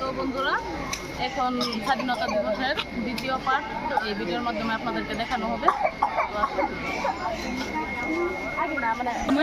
তো বন্ধুরা এখন স্বাধীনতা দিবসের দ্বিতীয় পার্ট এই ভিডিওর মাধ্যমে আপনাদেরকে দেখানো হবে। তো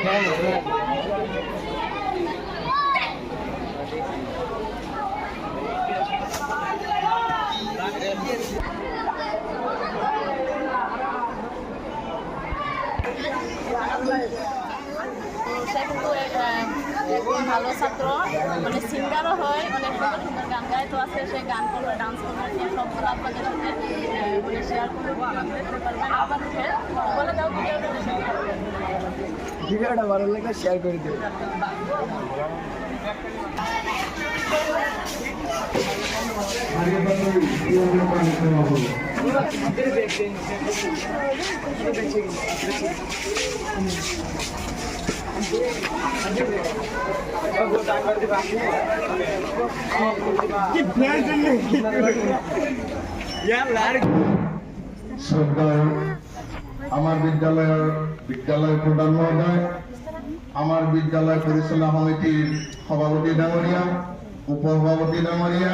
সে কিন্তু একজন ভালো ছাত্র মানে সিঙ্গারও হয় অনেক সুন্দর সুন্দর গান গায় তো আজকে সে গান করবে ডান্স করবে সে সবগুলো আপনাদের সাথে মানে শেয়ার করবে দেখতে পারবেন বলে দাও ভিডিওটা ভালো লাগলে শেয়ার করে দিও। শ্রদ্ধায় আমার বিদ্যালয়ের বিদ্যালয় প্রধান মহোদয়, আমার বিদ্যালয় পরিচালনা সমিতির সভাপতি ডাঙৰীয়া উপসভাপতি ডাঙৰীয়া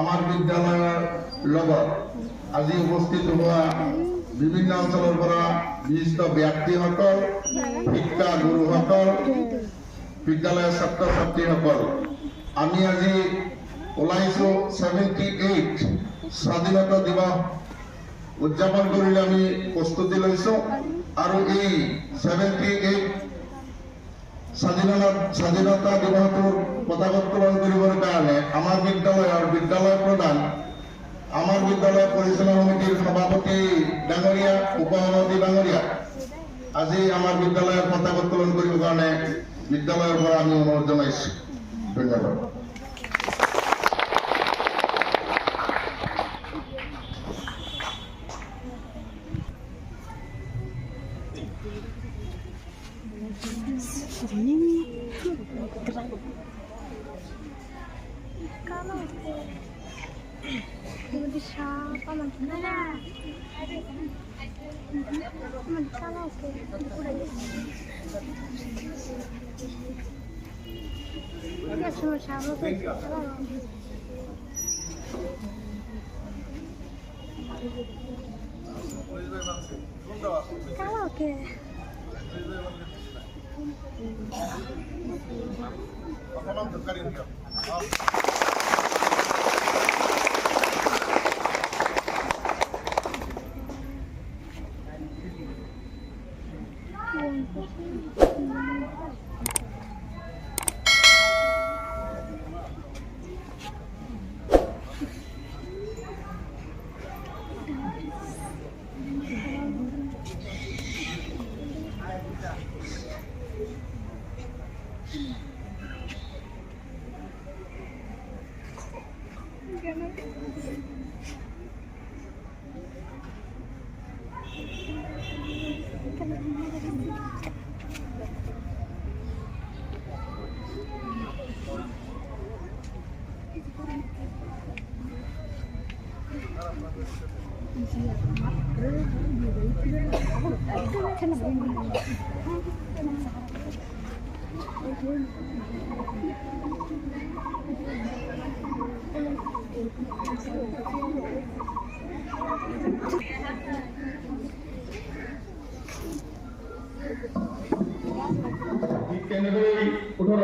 আমাৰ বিদ্যালয়ৰ লগত আজি উপস্থিত হোৱা বিভিন্ন অঞ্চলৰ পৰা বিশিষ্ট ব্যক্তিসকল, শিক্ষা গুৰুসকল, বিদ্যালয়ৰ ছাত্ৰ ছাত্ৰীসকল আমি আজি ওলাইছো ছেভেণ্টি এইট স্বাধীনতা দিৱস উদযাপন কৰিবলৈ আমি প্ৰস্তুতি লৈছো। আৰু এই ছেভেণ্টি এইট স্বাধীনতা স্বাধীনতা দিৱসটোৰ পতাকা উত্তোলন কৰিবৰ কাৰণে আমাৰ বিদ্যালয়ৰ বিদ্যালয় প্ৰধান, আমাৰ বিদ্যালয় পৰিচালনা সমিতিৰ সভাপতি ডাঙৰীয়া উপসভাপতি ডাঙৰীয়া। আজি আমাৰ বিদ্যালয়ৰ পতাকা উত্তোলন কৰিবৰ কাৰণে বিদ্যালয়ৰ পৰা আমি অনুৰোধ জনাইছো। ধন্যবাদ। そのシャボクが。カラオケ。Vamos tocar el día. ওঠৰ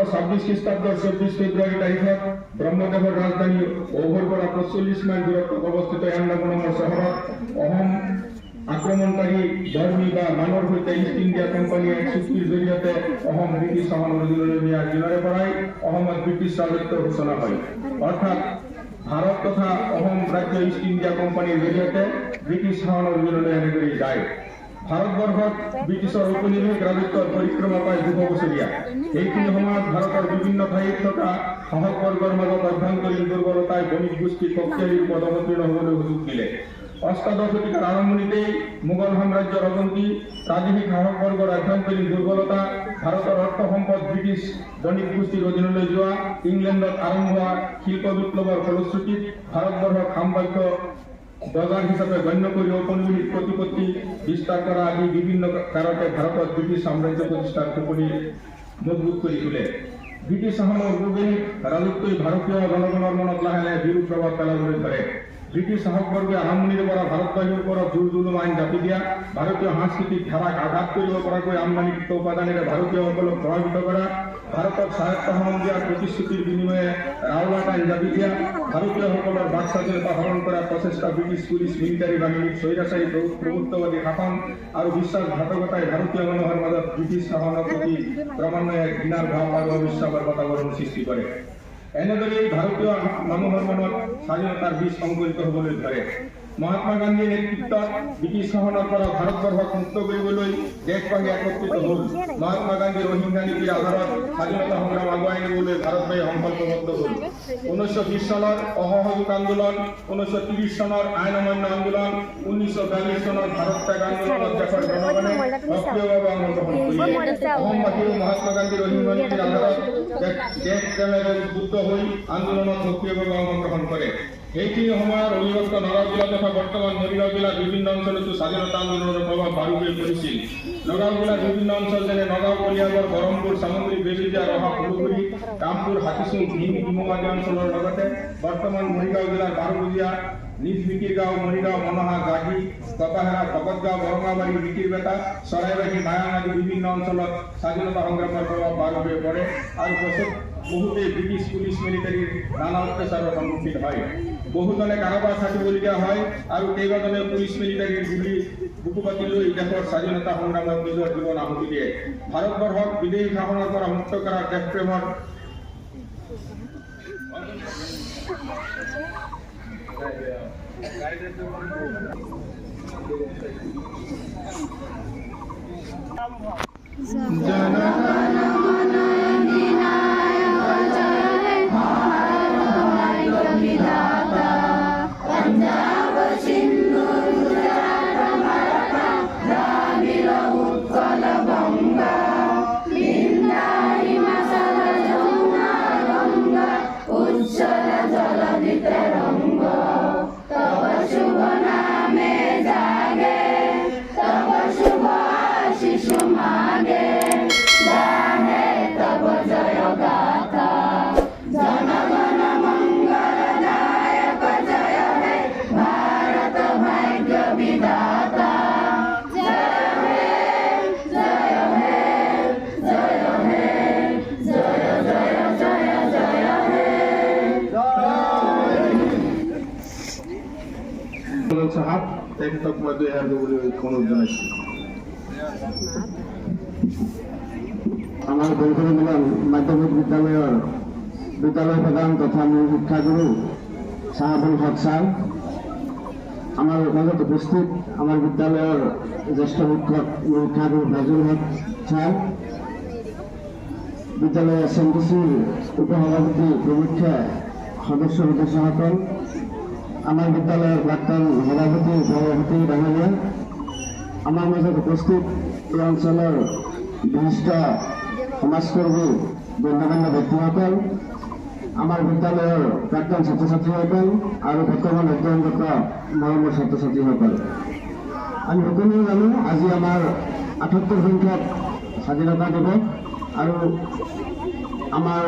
ছাব্বিশ খ্রিস্টাব্দর চব্বিশ ফেব্রুয়ারি তারিখত ব্ৰহ্মদেৱৰ ৰাজধানী অভৰ পৰা পঞ্চল্লিছ মাইল দূৰত্বত অৱস্থিত এন্নাগুণ নামৰ চহৰত অহম আক্ৰমণকাৰী ধৰ্মী বা মানৰ সৈতে ইষ্ট ইণ্ডিয়া কোম্পানীয়ে এক চুক্তিৰ জৰিয়তে অসম অধীনলৈ নিয়াৰ দিনৰে পৰাই অসমত ব্ৰিটিছ ৰাজত্বৰ সূচনা হয়। অৰ্থাৎ ভাৰত তথা অসম ৰাজ্য ইষ্ট ইণ্ডিয়া কোম্পানীৰ জৰিয়তে ব্ৰিটিছ শাসনৰ অধীনলৈ এনেদৰে যায়। ভাৰতবৰ্ষত ব্ৰিটিছৰ ঔপনিবেশিক ৰাজত্বৰ পৰিক্ৰমা প্ৰায় দুশ বছৰীয়া এইখিনি সময়ত ভাৰতৰ বিভিন্ন ঠাইত থকা শাসকবৰ্গৰ মাজত অভ্যন্তৰীণ দুৰ্বলতাই বণিক গোষ্ঠী শক্তিশালী পদ অৱতীৰ্ণ হ'বলৈ সুযোগ দিলে। অষ্টাদশ শতিকাৰ আৰম্ভণিতেই মোগল সাম্ৰাজ্যৰ অৱনতি প্ৰাদেশিক শাসকবৰ্গৰ আভ্যন্তৰীণ দুৰ্বলতা ভাৰতৰ অৰ্থ সম্পদ ব্ৰিটিছ বণিক গোষ্ঠীৰ অধীনলৈ যোৱা ইংলেণ্ডত আৰম্ভ হোৱা শিল্প বিপ্লৱৰ ফলশ্ৰুতিত ভাৰতবৰ্ষক সাম্ৰাজ্য বজাৰ হিচাপে গণ্য কৰি ঔপনিবেশিক প্ৰতিপত্তি বিস্তাৰ কৰা আদি বিভিন্ন কাৰকে ভাৰতত ব্ৰিটিছ সাম্ৰাজ্য প্ৰতিষ্ঠাৰ খোপনি মজবুত কৰি তোলে। ব্ৰিটিছ শাসনৰ ঔপনিবেশিক ৰাজত্বই ভাৰতীয় জনগণৰ মনত লাহে লাহে বিৰূপ প্ৰভাৱ পেলাবলৈ ধৰে। ব্ৰিটিছ শাসকবৰ্গে আৰম্ভণিৰে পৰা ভাৰতবাসীৰ ওপৰত জোৰ আইন জাপি দিয়া ভাৰতীয় সাংস্কৃতিক ধাৰাক আঘাত কৰিব পৰাকৈ আমদানিকৃত উপাদানেৰে ভাৰতীয়সকলক প্ৰভাৱিত কৰা ভাৰতক স্বায়ত্ত শাসন দিয়াৰ প্ৰতিশ্ৰুতিৰ বিনিময়ে ৰাওলাট আইন জাপি দিয়া ভাৰতীয়সকলৰ বাক স্বাধীনতা হৰণ কৰাৰ প্ৰচেষ্টা ব্ৰিটিছ পুলিচ মিলিটাৰী বাহিনীৰ স্বৈৰাচাৰী প্ৰভু- প্ৰভুত্ববাদী শাসন আৰু বিশ্বাসঘাতকতাই ভাৰতীয় মানুহৰ মাজত ব্ৰিটিছ শাসনৰ প্ৰতি ক্ৰমান্বয়ে ঘৃণাৰ ভাৱ আৰু অবিশ্বাসৰ বাতাবৰণ সৃষ্টি কৰে। এনেদৰেই ভাৰতীয় মানুহৰ মনত স্বাধীনতাৰ বীজ সংকলিত হ'বলৈ ধৰে, মহাত্মা গান্ধীৰ নেতৃত্বত ব্ৰিটিছ শাসনৰ পৰা ভাৰতবৰ্ষক মুক্ত কৰিবলৈ দেশবাসী একত্ৰিত হ'ল। মহাত্মা গান্ধীৰ অহিংসা নীতিৰ আধাৰত স্বাধীনতা সংগ্ৰাম আগুৱাই নিবলৈ ভাৰতবাসী সংকল্পবদ্ধ হ'ল। ঊনৈছশ বিশ চনৰ অসহযোগ আন্দোলন, ঊনৈছশ ত্ৰিশ চনৰ আইন অমান্য আন্দোলন, ঊনৈছশ বিয়াল্লিছ চনৰ ভাৰত ত্যাগ আন্দোলনত দেশৰ জনগণে সক্ৰিয়ভাৱে অংশগ্ৰহণ মহাত্মা দেশ উদ্বুদ্ধ আন্দোলনত অংশগ্ৰহণ কৰে সেইখিনি সময়ৰ অবিভক্ত নগাঁও জিলা তথা বৰ্তমান মৰিগাঁও জিলাৰ বিভিন্ন অঞ্চলতো স্বাধীনতা আন্দোলনৰ প্ৰভাৱ বাৰুকৈ পৰিছিল। নগাঁও জিলাৰ বিভিন্ন অঞ্চল যেনে নগাঁও কলিয়াবৰ বৰহমপুৰ চামগুৰি বেবেজীয়া ৰহা সৰুগুৰি কামপুৰ হাতীচুং ভীম ডিমৌ আদি অঞ্চলৰ লগতে বৰ্তমান মৰিগাঁও জিলাৰ বাৰুবুজীয়া নিজ মিকিৰগাঁও মৰিগাঁও মনোহা গাগী কপাহেৰা ভকতগাঁও বৰঙাবাৰী মিকিৰবেটা চৰাইবাহী মায়াং আদি বিভিন্ন অঞ্চলত স্বাধীনতা সংগ্ৰামৰ প্ৰভাৱ বাৰুকৈ পৰে আৰু বছৰ বহুতেই ব্ৰিটিছ পুলিচ মিলিটাৰীৰ নানা অত্যাচাৰৰ সন্মুখীন হয়। বহুজনে কাৰোবাৰ থাকিবলগীয়া হয় আৰু কেইবাজনে পুলিচ মিলিটাৰীৰ গুলি বুকু পাতি লৈ দেশৰ স্বাধীনতা সংগ্ৰামত নিজৰ জীৱন আহুতি দিয়ে। ভাৰতবৰ্ষক বিদেশি শাসনৰ পৰা মুক্ত কৰা দেশপ্ৰেমৰ 在呀，在在在。চাহাব তেখেতক মই দুই এষাৰ ক'বলৈ অনুৰোধ জনাইছোঁ আমাৰ বৰষুণ মিলন মাধ্যমিক বিদ্যালয়ৰ বিদ্যালয় প্ৰধান তথা মোৰ শিক্ষাগুৰু চাহাবুল হক ছাৰ আমাৰ মাজত উপস্থিত আমাৰ বিদ্যালয়ৰ জ্যেষ্ঠ শিক্ষক শিক্ষাগুৰু ৰাজুল হক ছাৰ বিদ্যালয় এছ এম ডি চিৰ উপসভাপতি প্ৰমুখ সদস্য সদস্যসকল আমাৰ বিদ্যালয়ৰ প্ৰাক্তন সভাপতি সভাপতি ডাঙৰীয়া আমাৰ মাজত উপস্থিত এই অঞ্চলৰ বিশিষ্ট সমাজকৰ্মী গণ্যমান্য ব্যক্তিসকল আমাৰ বিদ্যালয়ৰ প্ৰাক্তন ছাত্ৰ ছাত্ৰীসকল আৰু বৰ্তমান অধ্যয়নৰত মৰমৰ ছাত্ৰ ছাত্ৰীসকল আমি সকলোৱে জানো আজি আমাৰ আঠসত্তৰ সংখ্যক স্বাধীনতা দিৱস আৰু আমাৰ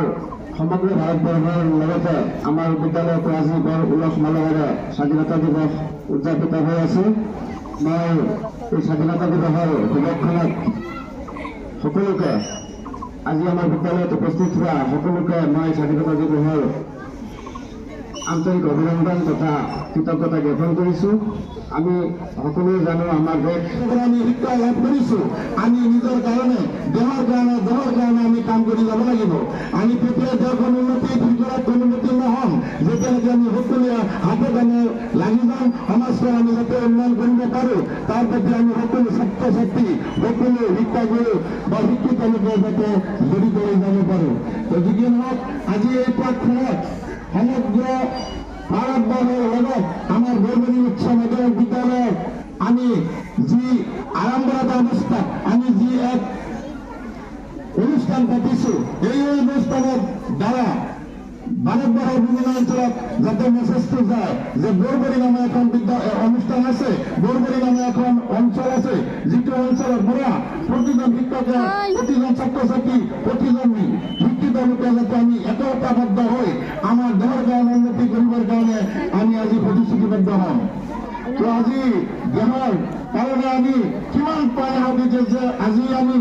সমগ্ৰ ভাৰতবৰ্ষৰ লগতে আমাৰ বিদ্যালয়তো আজি বৰ উলহ মালহেৰে স্বাধীনতা দিৱস উদযাপিত হৈ আছে। মই এই স্বাধীনতা দিৱসৰ শুভেচ্ছাত সকলোকে আজি আমাৰ বিদ্যালয়ত উপস্থিত হোৱা সকলোকে মই স্বাধীনতা দিৱসৰ আন্তৰিক অভিনন্দন তথা কৃতজ্ঞতা জ্ঞাপন কৰিছোঁ। আমি সকলোৱে জানো আমাৰ দেশ আমি শিক্ষা লাভ কৰিছো। আমি নিজৰ কাৰণে, দেহৰ কাৰণে দেহৰ কাৰণে আমি কাম কৰি যাব লাগিব। আমি তেতিয়া দেশখন উন্নতি ভিতৰত উন্নতি নহ'ম। যেতিয়ালৈকে আমি সকলোৱে হাতে কামে লাগি যাম, সমাজখন আমি যাতে উন্নয়ন কৰিব পাৰোঁ, তাৰ প্ৰতি আমি সকলো ছাত্ৰ ছাত্ৰী সকলো শিক্ষাগুৰু বা শিক্ষিত লোকে যাতে জড়িত হৈ যাব পাৰোঁ। গতিকে নহওক, আজি এই পাঠখনত সমগ্ৰ ভাৰতবৰ্ষৰ লগত আমাৰ বৰমণি উচ্চ মাধ্যমিক বিদ্যালয়ত আমি যি আৰম্ভৰতা অৱস্থাত আমি যি এক অনুষ্ঠান পাতিছো এই অনুষ্ঠানৰ দ্বাৰা ভাৰতবৰ্ষৰ বিভিন্ন অঞ্চলত যাতে মেছেজটো যায় যে বৰবৰী নামে এখন অনুষ্ঠান আছে বৰবৰী নামে এখন অঞ্চল আছে যিটো অঞ্চলৰ পৰা প্ৰতিজন শিক্ষকে প্ৰতিজন ছাত্ৰ ছাত্ৰী প্ৰতিজন যাতে আমি একতাবদ্ধ হৈ আমাৰ দেশৰ কাৰণে উন্নতি কৰিবৰ কাৰণে আমি আজি প্ৰতিশ্ৰুতিবদ্ধ হ'ম। তো আজি দেশৰ কাৰণে আমি কিমান প্ৰয়াস দিছে যে আজি আমি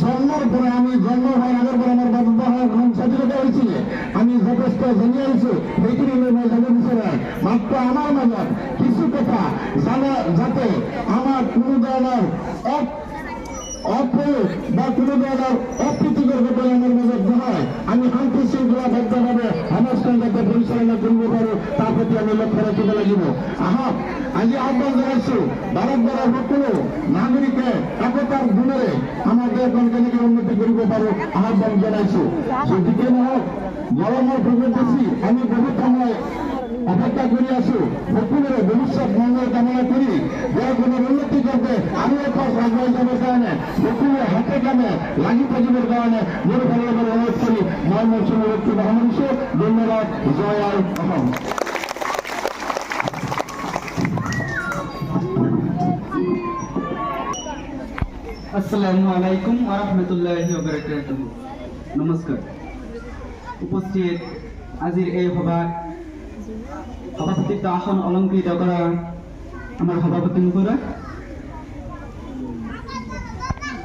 জন্মৰ পৰা আমি জন্ম হোৱাৰ আগৰ পৰা আমাৰ ভাৰতবৰ্ষখন স্বাধীনতা হৈছিলে। আমি যথেষ্ট জানি আহিছো। সেইখিনি লৈ মই জানিব বিচাৰা মাত্ৰ আমাৰ মাজত কিছু কথা জানে যাতে আমাৰ কোনো ধৰণৰ অপ বা কোনো ধৰণৰ অপ্ৰীতিকৰ ঘটনা আমাৰ মাজত নহয় আমি শান্তি শৃংখলাবদ্ধভাৱে সমাজখন যাতে পৰিচালনা কৰিব পাৰোঁ তাৰ প্ৰতি আমি লক্ষ্য ৰাখিব লাগিব আহক আজি আহ্বান জনাইছো ভাৰতবৰ্ষৰ সকলো নাগৰিকে একতাৰ গুণেৰে আমাৰ দেশখন কেনেকে উন্নতি কৰিব পাৰোঁ আহ্বান জনাইছো গতিকে নহওক আমি বহুত সময় অপেক্ষা কৰি আছো। সকলোৰে ভৱিষ্যত মংগল কামনা কৰি দেশখনৰ উন্নতি কৰতে আৰু এখন আগুৱাই যাবৰ কাৰণে সকলোৱে হাতে কামে লাগি কাৰণে মোৰ ফালৰ পৰা অনুৰোধ কৰি মই মোৰ চমুৰক্ষী সামৰিছো ধন্যবাদ। জয় আই অসম আসসালামু আলাইকুম আরহামতুল্লাহি নমস্কাৰ উপস্থিত আজিৰ এই সভাত সভাপতিত্ব আসন অলংকৃত কৰা আমাৰ সভাপতি মহোদয়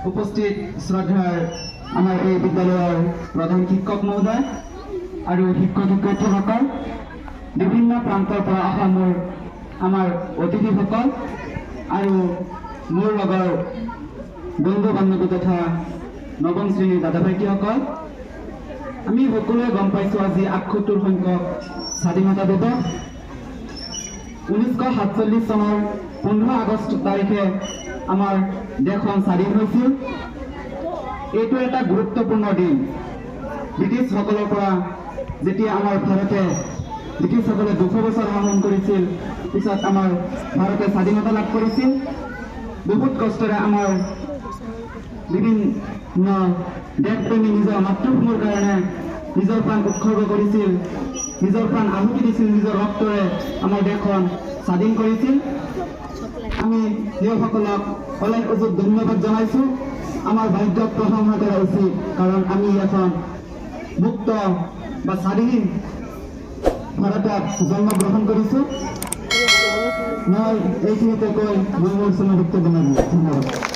উপস্থিত শ্ৰদ্ধাৰ আমাৰ এই বিদ্যালয়ৰ প্ৰধান শিক্ষক মহোদয় আৰু শিক্ষক শিক্ষয়িত্ৰীসকল বিভিন্ন প্ৰান্তৰ পৰা অহা মোৰ আমাৰ অতিথিসকল আৰু মোৰ লগৰ বন্ধু বান্ধৱী তথা নৱম শ্ৰেণীৰ দাদা ভাইটিসকল। আমি সকলোৱে গম পাইছোঁ আজি আঠসত্তৰ সংখ্যক স্বাধীনতা দিৱস। ঊনৈছশ সাতচল্লিছ চনৰ পোন্ধৰ আগষ্ট তাৰিখে আমাৰ দেশখন স্বাধীন হৈছিল। এইটো এটা গুৰুত্বপূৰ্ণ দিন। ব্ৰিটিছসকলৰ পৰা যেতিয়া আমাৰ ভাৰতে ব্ৰিটিছসকলে দুশ বছৰ শাসন কৰিছিল, পিছত আমাৰ ভাৰতে স্বাধীনতা লাভ কৰিছিল। বহুত কষ্টেৰে আমাৰ বিভিন্ন দেশপ্ৰেমী নিজৰ মাতৃভূমিৰ কাৰণে নিজৰ প্ৰাণ উৎসৰ্গ কৰিছিল। নিজৰ প্ৰাণ আহুতি দিছিল নিজৰ ৰক্তৰে আমাৰ দেশখন স্বাধীন কৰিছিল আমি সেইসকলক অলেখ অযুত ধন্যবাদ জনাইছোঁ। আমাৰ ভাগ্যক প্ৰশংসা কৰা উচিত কাৰণ আমি এখন মুক্ত বা স্বাধীন ভাৰতত জন্মগ্ৰহণ কৰিছোঁ মই এইখিনিতে কৈ মই মোৰ বনালোঁ ধন্যবাদ।